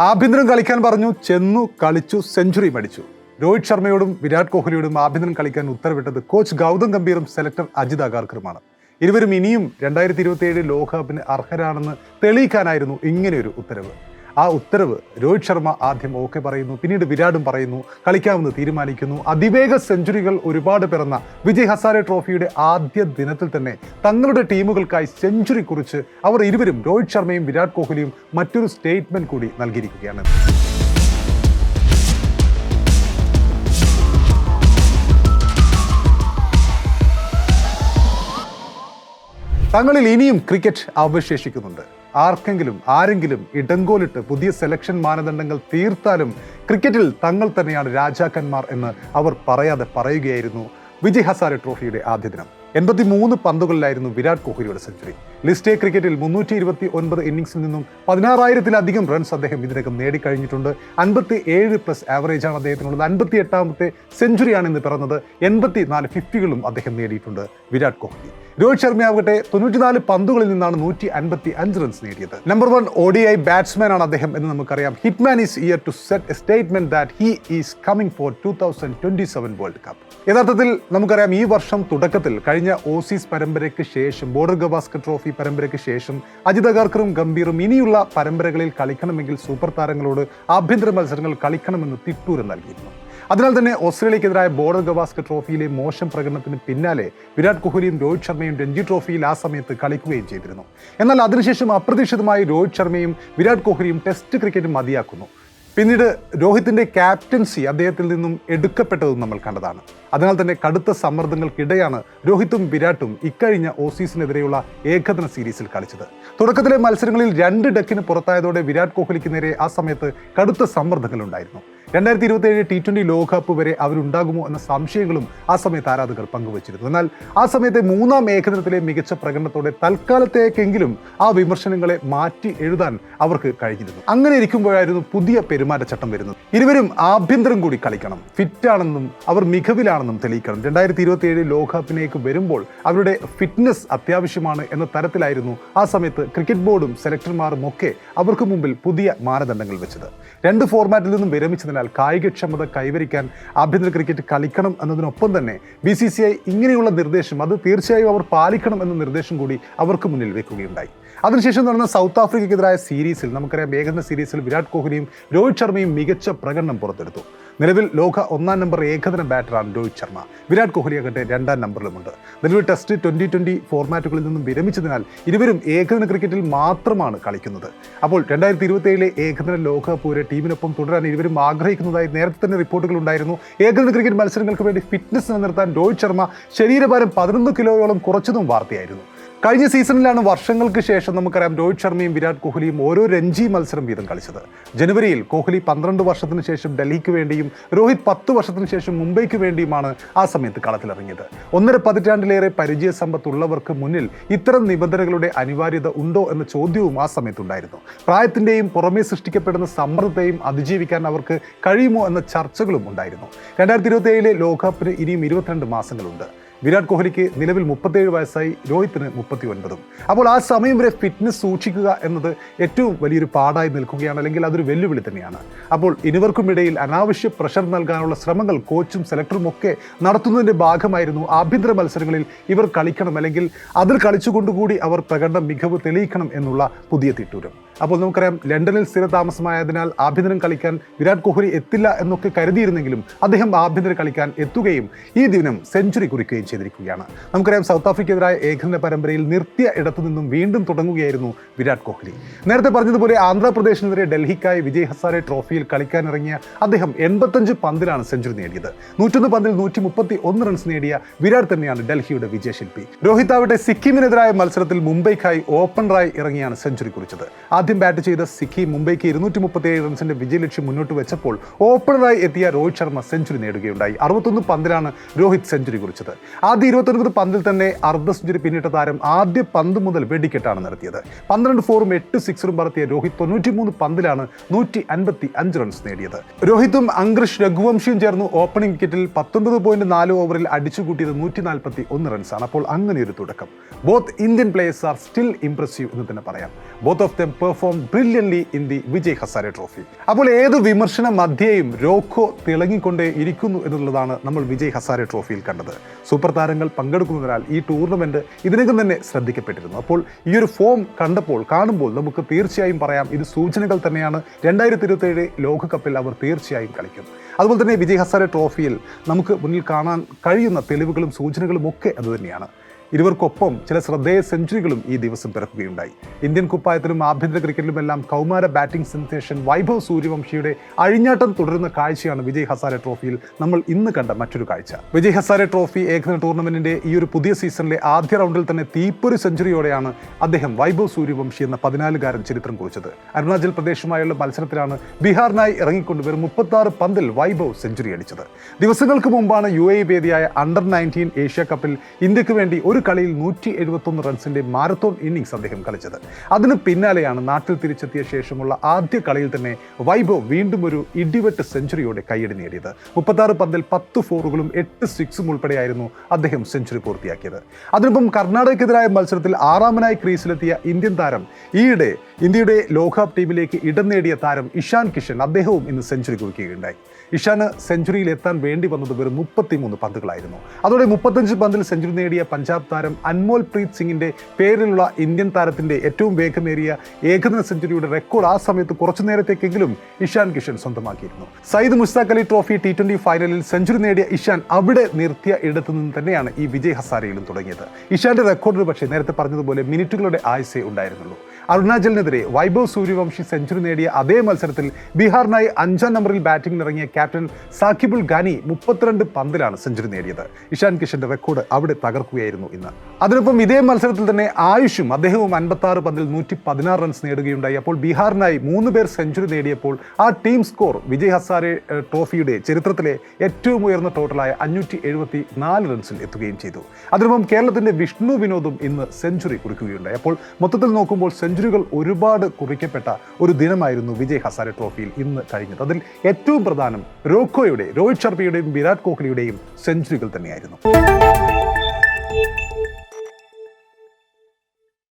ആഭ്യന്തരം കളിക്കാൻ പറഞ്ഞു ചെന്നു കളിച്ചു സെഞ്ചുറി മടിച്ചു. രോഹിത് ശർമ്മയോടും വിരാട് കോഹ്ലിയോടും ആഭ്യന്തരം കളിക്കാൻ ഉത്തരവിട്ടത് കോച്ച് ഗൗതം ഗംഭീറും സെലക്ടർ അജിത് അഗാർക്കറുമാണ്. ഇരുവരും ഇനിയും രണ്ടായിരത്തി ഇരുപത്തിയേഴ് ലോകകപ്പിന് അർഹരാണെന്ന് തെളിയിക്കാനായിരുന്നു ഇങ്ങനെയൊരു ഉത്തരവ്. ആ ഉത്തരവ് രോഹിത് ശർമ്മ ആദ്യം ഓക്കെ പറയുന്നു പിന്നീട് വിരാടും പറയുന്നു കളിക്കാമെന്ന് തീരുമാനിക്കുന്നു. അതിവേഗ സെഞ്ചുറികൾ ഒരുപാട് പിറന്ന വിജയ് ഹസാരെ ട്രോഫിയുടെ ആദ്യ ദിനത്തിൽ തന്നെ തങ്ങളുടെ ടീമുകൾക്കായി സെഞ്ചുറി കുറിച്ച് അവർ ഇരുവരും രോഹിത് ശർമ്മയും വിരാട് കോഹ്ലിയും മറ്റൊരു സ്റ്റേറ്റ്മെന്റ് കൂടി നൽകിയിരിക്കുകയാണ്. തങ്ങളിൽ ഇനിയും ക്രിക്കറ്റ് അവശേഷിക്കുന്നുണ്ട്. ആർക്കെങ്കിലും ആരെങ്കിലും ഇടങ്കോലിട്ട് പുതിയ സെലക്ഷൻ മാനദണ്ഡങ്ങൾ തീർത്താലും ക്രിക്കറ്റിൽ തങ്ങൾ തന്നെയാണ് രാജാക്കന്മാർ എന്ന് അവർ പറയാതെ പറയുകയായിരുന്നു വിജയ് ഹസാരെ ട്രോഫിയുടെ ആദ്യ ദിനം. എൺപത്തി മൂന്ന് പന്തുകളിലായിരുന്നു വിരാട് കോഹ്ലിയുടെ സെഞ്ചുറി ലിസ്റ്റ് എ ക്രിക്കറ്റിൽ മുന്നൂറ്റി ഇരുപത്തി ഒൻപത് ഇന്നിംഗ്സിൽ നിന്നും പതിനാറായിരത്തിലധികം റൺസ് അദ്ദേഹം ഇതിനകം നേടിക്കഴിഞ്ഞിട്ടുണ്ട്. അൻപത്തി ഏഴ് പ്ലസ് ആവറേജാണ് അദ്ദേഹത്തിനുള്ളത്. അൻപത്തി എട്ടാമത്തെ സെഞ്ചുറിയാണ് ഇന്ന് പിറന്നത്. എൺപത്തി നാല് ഫിഫ്റ്റികളും അദ്ദേഹം നേടിയിട്ടുണ്ട് വിരാട് കോഹ്ലി. രോഹിത് ശർമ്മയാവട്ടെ തൊണ്ണൂറ്റിനാല് പന്തുകളിൽ നിന്നാണ് നൂറ്റി അൻപത്തി അഞ്ച് റൺസ് നേടിയത് number one ODI batsman ആണ് അദ്ദേഹം എന്ന് നമുക്കറിയാം. Hitman is here to set a statement that he is coming for two thousand twenty seven World Cup യഥാർത്ഥത്തിൽ നമുക്കറിയാം ഈ വർഷം തുടക്കത്തിൽ കഴിഞ്ഞ ഓസീസ് പരമ്പരയ്ക്ക് ശേഷം ബോർഡർ ഗവാസ്കർ ട്രോഫി പരമ്പരയ്ക്ക് ശേഷം അജിത് അഗാർക്കറും ഗംഭീറും ഇനിയുള്ള പരമ്പരകളിൽ കളിക്കണമെങ്കിൽ സൂപ്പർ താരങ്ങളോട് ആഭ്യന്തര മത്സരങ്ങൾ കളിക്കണമെന്ന് തിട്ടൂരം നൽകിയിരുന്നു. അതിനാൽ തന്നെ ഓസ്ട്രേലിയക്കെതിരായ ബോർഡർ ഗവാസ്കർ ട്രോഫിയിലെ മോശം പ്രകടനത്തിന് പിന്നാലെ വിരാട് കോഹ്ലിയും രോഹിത് ശർമ്മയും രഞ്ജി ട്രോഫിയിൽ ആ സമയത്ത് കളിക്കുകയും ചെയ്തിരുന്നു. എന്നാൽ അതിനുശേഷം അപ്രതീക്ഷിതമായി രോഹിത് ശർമ്മയും വിരാട് കോഹ്ലിയും ടെസ്റ്റ് ക്രിക്കറ്റ് മതിയാക്കുന്നു. പിന്നീട് രോഹിത്തിന്റെ ക്യാപ്റ്റൻസി അദ്ദേഹത്തിൽ നിന്നും എടുക്കപ്പെട്ടതും നമ്മൾ കണ്ടതാണ്. അതിനാൽ തന്നെ കടുത്ത സമ്മർദ്ദങ്ങൾക്കിടെയാണ് രോഹിത്തും വിരാട്ടും ഇക്കഴിഞ്ഞ ഓസീസിനെതിരെയുള്ള ഏകദിന സീരീസിൽ കളിച്ചത്. തുടക്കത്തിലെ മത്സരങ്ങളിൽ രണ്ട് ഡക്കിന് പുറത്തായതോടെ വിരാട് കോഹ്ലിക്ക് നേരെ ആ സമയത്ത് കടുത്ത സമ്മർദ്ദങ്ങളുണ്ടായിരുന്നു. രണ്ടായിരത്തി ഇരുപത്തി ഏഴ് ടി ട്വന്റി ലോകകപ്പ് വരെ അവരുണ്ടാകുമോ എന്ന സംശയങ്ങളും ആ സമയത്ത് ആരാധകർ പങ്കുവച്ചിരുന്നു. എന്നാൽ ആ സമയത്തെ മൂന്നാം ഏകദിനത്തിലെ മികച്ച പ്രകടനത്തോടെ തൽക്കാലത്തേക്കെങ്കിലും ആ വിമർശനങ്ങളെ മാറ്റി എഴുതാൻ അവർക്ക് കഴിഞ്ഞിരുന്നു. അങ്ങനെ ഇരിക്കുമ്പോഴായിരുന്നു പുതിയ പെരുമാറ്റച്ചട്ടം വരുന്നത്. ഇരുവരും ആഭ്യന്തരം കൂടി കളിക്കണം. ഫിറ്റാണെന്നും അവർ മികവിലാണെന്നും തെളിയിക്കണം. രണ്ടായിരത്തി ഇരുപത്തി ഏഴ് ലോകകപ്പിലേക്ക് വരുമ്പോൾ അവരുടെ ഫിറ്റ്നസ് അത്യാവശ്യമാണ് എന്ന തരത്തിലായിരുന്നു ആ സമയത്ത് ക്രിക്കറ്റ് ബോർഡും സെലക്ടർമാരും ഒക്കെ അവർക്ക് മുമ്പിൽ പുതിയ മാനദണ്ഡങ്ങൾ വെച്ചത്. രണ്ട് ഫോർമാറ്റിൽ നിന്നും വിരമിച്ചതിനാൽ കായികക്ഷമത കൈവരിക്കാൻ ആഭ്യന്തര ക്രിക്കറ്റ് കളിക്കണം എന്നതിനൊപ്പം തന്നെ ബി സി സി ഐ ഇങ്ങനെയുള്ള നിർദ്ദേശം അത് തീർച്ചയായും അവർ പാലിക്കണം എന്ന നിർദ്ദേശം കൂടി അവർക്ക് മുന്നിൽ വെക്കുകയുണ്ടായി. അതിനുശേഷം നടന്ന സൗത്ത് ആഫ്രിക്കയ്ക്കെതിരായ സീരീസിൽ നമുക്കറിയാം ഏകദിന സീരീസിൽ വിരാട് കോഹ്ലിയും രോഹിത് ശർമ്മയും മികച്ച പ്രകടനം പുറത്തെടുത്തു. നിലവിൽ ലോക ഒന്നാം നമ്പർ ഏകദിന ബാറ്ററാണ് രോഹിത് ശർമ്മ. വിരാട് കോഹ്ലി ആകട്ടെ രണ്ടാം നമ്പറിലുമുണ്ട്. നിലവിൽ ടെസ്റ്റ് ട്വന്റി ട്വന്റി ഫോർമാറ്റുകളിൽ നിന്നും വിരമിച്ചതിനാൽ ഇരുവരും ഏകദിന ക്രിക്കറ്റിൽ മാത്രമാണ് കളിക്കുന്നത്. അപ്പോൾ രണ്ടായിരത്തി ഇരുപത്തി ഏഴിലെ ഏകദിന ലോകകപ്പ് വരെ ടീമിനൊപ്പം തുടരാൻ ഇരുവരും ആഗ്രഹിക്കുന്നതായി നേരത്തെ തന്നെ റിപ്പോർട്ടുകൾ ഉണ്ടായിരുന്നു. ഏകദിന ക്രിക്കറ്റ് മത്സരങ്ങൾക്ക് വേണ്ടി ഫിറ്റ്നസ് നിലനിർത്താൻ രോഹിത് ശർമ്മ ശരീരഭാരം പതിനൊന്ന് കിലോയോളം കുറച്ചതും വാർത്തയായിരുന്നു. കഴിഞ്ഞ സീസണിലാണ് വർഷങ്ങൾക്ക് ശേഷം നമുക്കറിയാം രോഹിത് ശർമ്മയും വിരാട് കോഹ്ലിയും ഓരോ രഞ്ജി മത്സരം വീതം കളിച്ചത്. ജനുവരിയിൽ കോഹ്ലി പന്ത്രണ്ട് വർഷത്തിന് ശേഷം ഡൽഹിക്ക് വേണ്ടിയും രോഹിത് പത്ത് വർഷത്തിന് ശേഷം മുംബൈക്ക് വേണ്ടിയുമാണ് ആ സമയത്ത് കളത്തിലിറങ്ങിയത്. ഒന്നര പതിറ്റാണ്ടിലേറെ പരിചയ സമ്പത്തുള്ളവർക്ക് മുന്നിൽ ഇത്തരം നിബന്ധനകളുടെ അനിവാര്യത ഉണ്ടോ എന്ന ചോദ്യവും ആ സമയത്തുണ്ടായിരുന്നു. പ്രായത്തിന്റെയും പുറമേ സൃഷ്ടിക്കപ്പെടുന്ന സമ്മർദ്ദത്തെയും അതിജീവിക്കാൻ അവർക്ക് കഴിയുമോ എന്ന ചർച്ചകളും ഉണ്ടായിരുന്നു. രണ്ടായിരത്തി ഇരുപത്തി ഏഴിലെ ലോകകപ്പിന് ഇനിയും ഇരുപത്തിരണ്ട് മാസങ്ങളുണ്ട്. വിരാട് കോഹ്ലിക്ക് നിലവിൽ മുപ്പത്തേഴ് വയസ്സായി രോഹിത്തിന് മുപ്പത്തി ഒൻപതും അപ്പോൾ ആ സമയം വരെ ഫിറ്റ്നസ് സൂക്ഷിക്കുക എന്നത് ഏറ്റവും വലിയൊരു പാടായി നിൽക്കുകയാണ് അല്ലെങ്കിൽ അതൊരു വെല്ലുവിളി തന്നെയാണ്. അപ്പോൾ ഇനിവർക്കുമിടയിൽ അനാവശ്യ പ്രഷർ നൽകാനുള്ള ശ്രമങ്ങൾ കോച്ചും സെലക്ടറും ഒക്കെ നടത്തുന്നതിന്റെ ഭാഗമായിരുന്നു ആഭ്യന്തര മത്സരങ്ങളിൽ ഇവർ കളിക്കണം അല്ലെങ്കിൽ അതിൽ കളിച്ചുകൊണ്ടുകൂടി അവർ പ്രകടനം മികവ് തെളിയിക്കണം എന്നുള്ള പുതിയ തിട്ടൂരം. അപ്പോൾ നമുക്കറിയാം ലണ്ടനിൽ സ്ഥിരതാമസമായതിനാൽ ആഭ്യന്തരം കളിക്കാൻ വിരാട് കോഹ്ലി എത്തില്ല എന്നൊക്കെ കരുതിയിരുന്നെങ്കിലും അദ്ദേഹം ആഭ്യന്തരം കളിക്കാൻ എത്തുകയും ഈ ദിനം സെഞ്ചുറി കുറിക്കുകയും ചെയ്തിരിക്കുകയാണ്. നമുക്കറിയാം സൗത്ത് ആഫ്രിക്കെതിരായ ഏകദിന പരമ്പരയിൽ നിർത്തിയ ഇടത്തു നിന്നും വീണ്ടും തുടങ്ങുകയായിരുന്നു വിരാട് കോഹ്ലി. നേരത്തെ പറഞ്ഞതുപോലെ ആന്ധ്രാപ്രദേശിനെതിരെ ഡൽഹിക്കായി വിജയ് ഹസാരെ ട്രോഫിയിൽ കളിക്കാനിറങ്ങിയ അദ്ദേഹം എൺപത്തഞ്ച് പന്തിലാണ് സെഞ്ചുറി നേടിയത്. നൂറ്റൊന്ന് പന്തിൽ നൂറ്റി മുപ്പത്തി ഒന്ന് റൺസ് നേടിയ വിരാട് തന്നെയാണ് ഡൽഹിയുടെ വിജയശില്പി. രോഹിത് ആവട്ടെ സിക്കിമിനെതിരായ മത്സരത്തിൽ മുംബൈക്കായി ഓപ്പണറായി ഇറങ്ങിയാണ് സെഞ്ചുറി കുറിച്ചത്. ബാറ്റ് ചെയ്ത സിക്കി മുംബൈക്ക് ഇരുന്നൂറ്റി മുപ്പത്തിയേഴ് റൺസിന്റെ വിജയലക്ഷ്യം മുന്നോട്ട് വെച്ചപ്പോൾ ഓപ്പണറായി എത്തിയ രോഹിത് ശർമ്മ സെഞ്ചുറി നേടുകയുണ്ടായി. അറുപത്തൊന്ന് പന്തിലാണ് രോഹിത് സെഞ്ചുറി കുറിച്ചത്. ആദ്യ ഇരുപത്തൊൻപത് പന്തിൽ തന്നെ അർദ്ധ സെഞ്ചുറി പിന്നിട്ട താരം ആദ്യ പന്ത് മുതൽ വെടിക്കെട്ടാണ് നടത്തിയത്. പന്ത്രണ്ട് ഫോറും എട്ട് സിക്സറും പറത്തിയ രോഹിത് തൊണ്ണൂറ്റിമൂന്ന് പന്തിലാണ് നൂറ്റി അൻപത്തി അഞ്ച് റൺസ് നേടിയത്. രോഹിത്തും അങ്കൃഷ് രഘുവംശിയും ചേർന്ന് ഓപ്പണിംഗ് വിക്കറ്റിൽ പത്തൊൻപത് പോയിന്റ് നാല് ഓവറിൽ അടിച്ചുകൂട്ടിയത് നൂറ്റി നാൽപ്പത്തി ഒന്ന് റൺസാണ് അപ്പോൾ അങ്ങനെ ഒരു തുടക്കം. Both Indian players are still impressive എന്ന് തന്നെ പറയാം. Both of them perform brilliantly in the Vijay Hazare Trophy അപ്പോൾ ഏത് വിമർശന മധ്യേയും രോഖോ തിളങ്ങിക്കൊണ്ടേ ഇരിക്കുന്നു എന്നുള്ളതാണ് നമ്മൾ വിജയ് ഹസാരെ ട്രോഫിയിൽ കണ്ടത്. സൂപ്പർ താരങ്ങൾ പങ്കെടുക്കുന്നതിനാൽ ഈ ടൂർണമെന്റ് ഇതിനകം തന്നെ ശ്രദ്ധിക്കപ്പെട്ടിരുന്നു. അപ്പോൾ ഈ ഒരു ഫോം കണ്ടപ്പോൾ കാണുമ്പോൾ നമുക്ക് തീർച്ചയായും പറയാം ഇത് സൂചനകൾ തന്നെയാണ്. രണ്ടായിരത്തി ഇരുപത്തേഴ് ലോകകപ്പിൽ അവർ തീർച്ചയായും കളിക്കും. അതുപോലെ തന്നെ വിജയ് ഹസാരെ ട്രോഫിയിൽ നമുക്ക് മുന്നിൽ കാണാൻ കഴിയുന്ന തെളിവുകളും സൂചനകളും ഒക്കെ അതുതന്നെയാണ്. ഇരുവർക്കൊപ്പം ചില ശ്രദ്ധേയ സെഞ്ചുറികളും ഈ ദിവസം പിറക്കുകയുണ്ടായി. ഇന്ത്യൻ കുപ്പായത്തിലും ആഭ്യന്തര ക്രിക്കറ്റിലുമെല്ലാം കൗമാര ബാറ്റിംഗ് സെൻസേഷൻ വൈഭവ് സൂര്യവംശിയുടെ അഴിഞ്ഞാട്ടം തുടരുന്ന കാഴ്ചയാണ് വിജയ് ഹസാരെ ട്രോഫിയിൽ നമ്മൾ ഇന്ന് കണ്ട മറ്റൊരു കാഴ്ച. വിജയ് ഹസാരെ ട്രോഫി ഏകദിന ടൂർണമെന്റിന്റെ ഈ ഒരു പുതിയ സീസണിലെ ആദ്യ റൗണ്ടിൽ തന്നെ തീപ്പൊരു സെഞ്ചുറിയോടെയാണ് അദ്ദേഹം വൈഭവ് സൂര്യവംശി എന്ന പതിനാലുകാരൻ ചരിത്രം കുറിച്ചത്. അരുണാചൽ പ്രദേശുമായുള്ള മത്സരത്തിലാണ് ബീഹാറിനായി ഇറങ്ങിക്കൊണ്ട് വെറും മുപ്പത്തി ആറ് പന്തിൽ വൈഭവ് സെഞ്ചുറി അടിച്ചത്. ദിവസങ്ങൾക്ക് മുമ്പാണ് യു എ വേദിയായ അണ്ടർ നയന്റീൻ ഏഷ്യ കപ്പിൽ ഇന്ത്യയ്ക്ക് വേണ്ടി ഒരു കളിയിൽ നൂറ്റി എഴുപത്തൊന്ന് റൺസിന്റെ മാരത്തോൺ ഇന്നിങ്സ് അദ്ദേഹം കളിച്ചത്. അതിന് പിന്നാലെയാണ് നാട്ടിൽ തിരിച്ചെത്തിയ ശേഷമുള്ള ആദ്യ കളിയിൽ തന്നെ വൈഭവ് വീണ്ടും ഒരു ഇടിവെട്ട് സെഞ്ചുറിയോടെ കൈയടി നേടിയത്. മുപ്പത്താറ് പന്തിൽ പത്ത് ഫോറുകളും എട്ട് സിക്സും ഉൾപ്പെടെയായിരുന്നു അദ്ദേഹം സെഞ്ചുറി പൂർത്തിയാക്കിയത്. അതിനൊപ്പം കർണാടകയ്ക്കെതിരായ മത്സരത്തിൽ ആറാമനായി ക്രീസിലെത്തിയ ഇന്ത്യൻ താരം ഈയിടെ ഇന്ത്യയുടെ ലോകകപ്പ് ടീമിലേക്ക് ഇടം നേടിയ താരം ഇഷാൻ കിഷൻ അദ്ദേഹവും ഇന്ന് സെഞ്ചുറി കുറിക്കുകയുണ്ടായി. ഇഷാന് സെഞ്ചുറിയിൽ എത്താൻ വേണ്ടി വന്നത് വെറും മുപ്പത്തിമൂന്ന് പന്തുകളായിരുന്നു. അതോടെ മുപ്പത്തഞ്ച് പന്തിൽ സെഞ്ചുറി നേടിയ പഞ്ചാബ് താരം അൻമോൽ പ്രീത് സിംഗിന്റെ പേരിലുള്ള ഇന്ത്യൻ താരത്തിന്റെ ഏറ്റവും വേഗമേറിയ ഏകദിന സെഞ്ചുറിയുടെ റെക്കോർഡ് ആ സമയത്ത് കുറച്ചു നേരത്തേക്കെങ്കിലും ഇഷാൻ കിഷൻ സ്വന്തമാക്കിയിരുന്നു. Syed Mushtaq Ali Trophy T twenty ഫൈനലിൽ സെഞ്ചുറി നേടിയ ഇഷാൻ അവിടെ നിർത്തിയ ഇടത്തു നിന്ന് തന്നെയാണ് ഈ വിജയ് ഹസാരയിലും തുടങ്ങിയത്. ഇഷാന്റെ റെക്കോർഡിന് പക്ഷേ നേരത്തെ പറഞ്ഞതുപോലെ മിനിറ്റുകളുടെ ആയുസേ ഉണ്ടായിരുന്നുള്ളൂ. അരുണാചലിനെതിരെ വൈഭവ് സൂര്യവംശി സെഞ്ചുറി നേടിയ അതേ മത്സരത്തിൽ ബീഹാറിനായി അഞ്ചാം നമ്പറിൽ ബാറ്റിംഗിൽ ഇറങ്ങിയ ക്യാപ്റ്റൻ സാക്കിബുൾ ഗാനി മുപ്പത്തിരണ്ട് പന്തിലാണ് സെഞ്ചുറി നേടിയത്. ഇഷാൻ കിഷന്റെ റെക്കോർഡ് അവിടെ തകർക്കുകയായിരുന്നു ഇന്ന്. അതിനൊപ്പം ഇതേ മത്സരത്തിൽ തന്നെ ആയുഷും അദ്ദേഹവും അൻപത്തി ആറ് പന്തിൽ നൂറ്റി പതിനാറ് റൺസ് നേടുകയുണ്ടായി. അപ്പോൾ ബീഹാറിനായി മൂന്ന് പേർ സെഞ്ചുറി നേടിയപ്പോൾ ആ ടീം സ്കോർ വിജയ് ഹസാരെ ട്രോഫിയുടെ ചരിത്രത്തിലെ ഏറ്റവും ഉയർന്ന ടോട്ടലായ അഞ്ഞൂറ്റി എഴുപത്തി നാല് റൺസിൽ എത്തുകയും ചെയ്തു. അതിനൊപ്പം കേരളത്തിന്റെ വിഷ്ണു വിനോദും ഇന്ന് സെഞ്ചുറി കുറിക്കുകയുണ്ടായി. അപ്പോൾ മൊത്തത്തിൽ നോക്കുമ്പോൾ സെഞ്ചുറികൾ ഒരുപാട് കുറിക്കപ്പെട്ട ഒരു ദിനമായിരുന്നു വിജയ് ഹസാരെ ട്രോഫിയിൽ ഇന്ന് കഴിഞ്ഞത്. അതിൽ ഏറ്റവും പ്രധാനം റോക്കോയുടെ രോഹിത് ശർമ്മയുടെയും വിരാട് കോഹ്ലിയുടെയും സെഞ്ചുറികൾ തന്നെയായിരുന്നു.